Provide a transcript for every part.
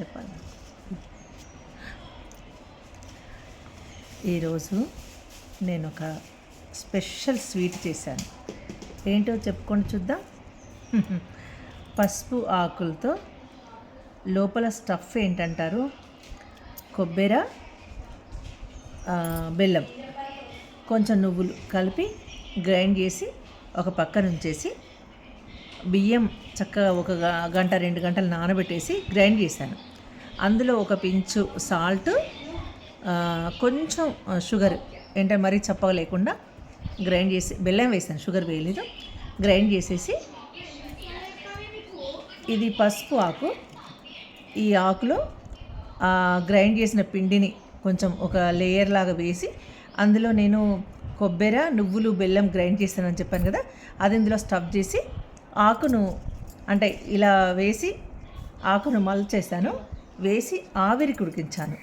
చెప్పాలి. ఈరోజు నేను ఒక స్పెషల్ స్వీట్ చేశాను. ఏంటో చెప్పుకొని చూద్దాం. పసుపు ఆకులతో లోపల స్టఫ్ ఏంటంటారు? కొబ్బరి బెల్లం. కొంచెం నువ్వులు కలిపి గ్రైండ్ చేసి ఒక పక్కన ఉంచేసి బియ్యం చక్కగా ఒక గంట రెండు గంటలు నానబెట్టేసి గ్రైండ్ చేశాను. అందులో ఒక పించు సాల్ట్ కొంచెం షుగర్ ఏంటంటే మరీ చప్పగా లేకుండా గ్రైండ్ చేసి బెల్లం వేసాను షుగర్ వేయలేదు. గ్రైండ్ చేసేసి ఇది పసుపు ఆకు. ఈ ఆకులో గ్రైండ్ చేసిన పిండిని కొంచెం ఒక లేయర్ లాగా వేసి అందులో నేను కొబ్బరి నువ్వులు బెల్లం గ్రైండ్ చేస్తానని చెప్పాను కదా అది ఇందులో స్టఫ్ చేసి ఆకును అంటే ఇలా వేసి ఆకును మల్చేసాను వేసి ఆవిరికి ఉడికించాను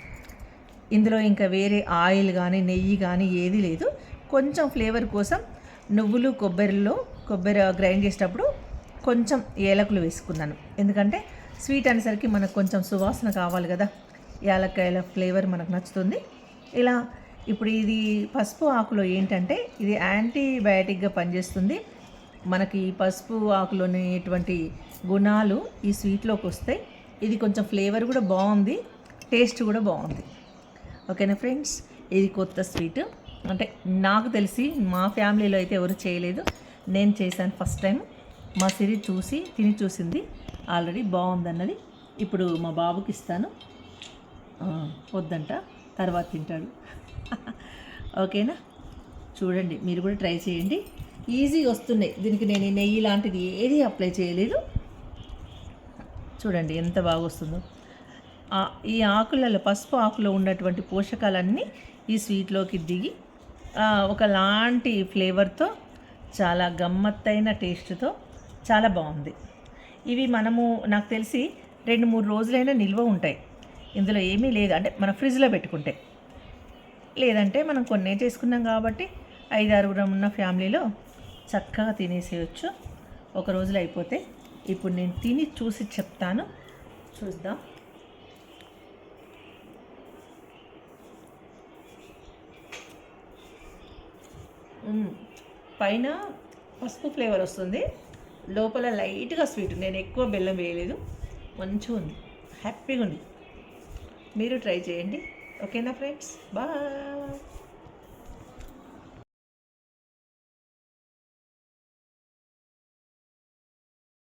ఇందులో ఇంకా వేరే ఆయిల్ కానీ నెయ్యి కానీ ఏది లేదు. కొంచెం ఫ్లేవర్ కోసం నువ్వులు కొబ్బరిలో కొబ్బరి గ్రైండ్ చేసేటప్పుడు కొంచెం ఏలకులు వేసుకున్నాను. ఎందుకంటే స్వీట్ అనేసరికి మనకు కొంచెం సువాసన కావాలి కదా. యాలక్కాయల ఫ్లేవర్ మనకు నచ్చుతుంది. ఇలా ఇప్పుడు ఇది పసుపు ఆకులో ఏంటంటే ఇది యాంటీబయాటిక్గా పనిచేస్తుంది. మనకి పసుపు ఆకులోనేటువంటి గుణాలు ఈ స్వీట్లోకి వస్తాయి ఇది కొంచెం ఫ్లేవర్ కూడా బాగుంది టేస్ట్ కూడా బాగుంది. ఓకేనా ఫ్రెండ్స్? ఇది కొత్త స్వీట్. అంటే నాకు తెలిసి మా ఫ్యామిలీలో అయితే ఎవరు చేయలేదు. నేను చేశాను ఫస్ట్ టైం. మా సిరి చూసి తిని చూసింది. ఆల్రెడీ బాగుందన్నది. ఇప్పుడు మా బాబుకి ఇస్తాను. వద్దంట. తర్వాత తింటాడు. ఓకేనా? చూడండి. మీరు కూడా ట్రై చేయండి. ఈజీగా వస్తున్నాయి. దీనికి నేను నెయ్యి లాంటిది ఏది అప్లై చేయలేదు. చూడండి ఎంత బాగా వస్తుందో. ఈ ఆకులలో పసుపు ఆకులో ఉన్నటువంటి పోషకాలన్నీ ఈ స్వీట్లోకి దిగి ఒకలాంటి ఫ్లేవర్తో చాలా గమ్మత్తైన టేస్ట్తో చాలా బాగుంది. ఇవి మనము నాకు తెలిసి రెండు మూడు రోజులైనా నిల్వ ఉంటాయి. ఇందులో ఏమీ లేదు. అంటే మన ఫ్రిడ్జ్లో పెట్టుకుంటే. లేదంటే మనం కొన్నే చేసుకున్నాం కాబట్టి ఐదారుగురం ఉన్న ఫ్యామిలీలో చక్కగా తినేసేయచ్చు. ఒక రోజులో అయిపోతే ఇప్పుడు నేను తిని చూసి చెప్తాను. చూద్దాం. పైన పసుపు ఫ్లేవర్ వస్తుంది. లోపల లైట్గా స్వీట్ నేను ఎక్కువ బెల్లం వేయలేదు. మంచిగా ఉంది. హ్యాపీగా ఉంది. మీరు ట్రై చేయండి. ఓకేనా ఫ్రెండ్స్? బాయ్.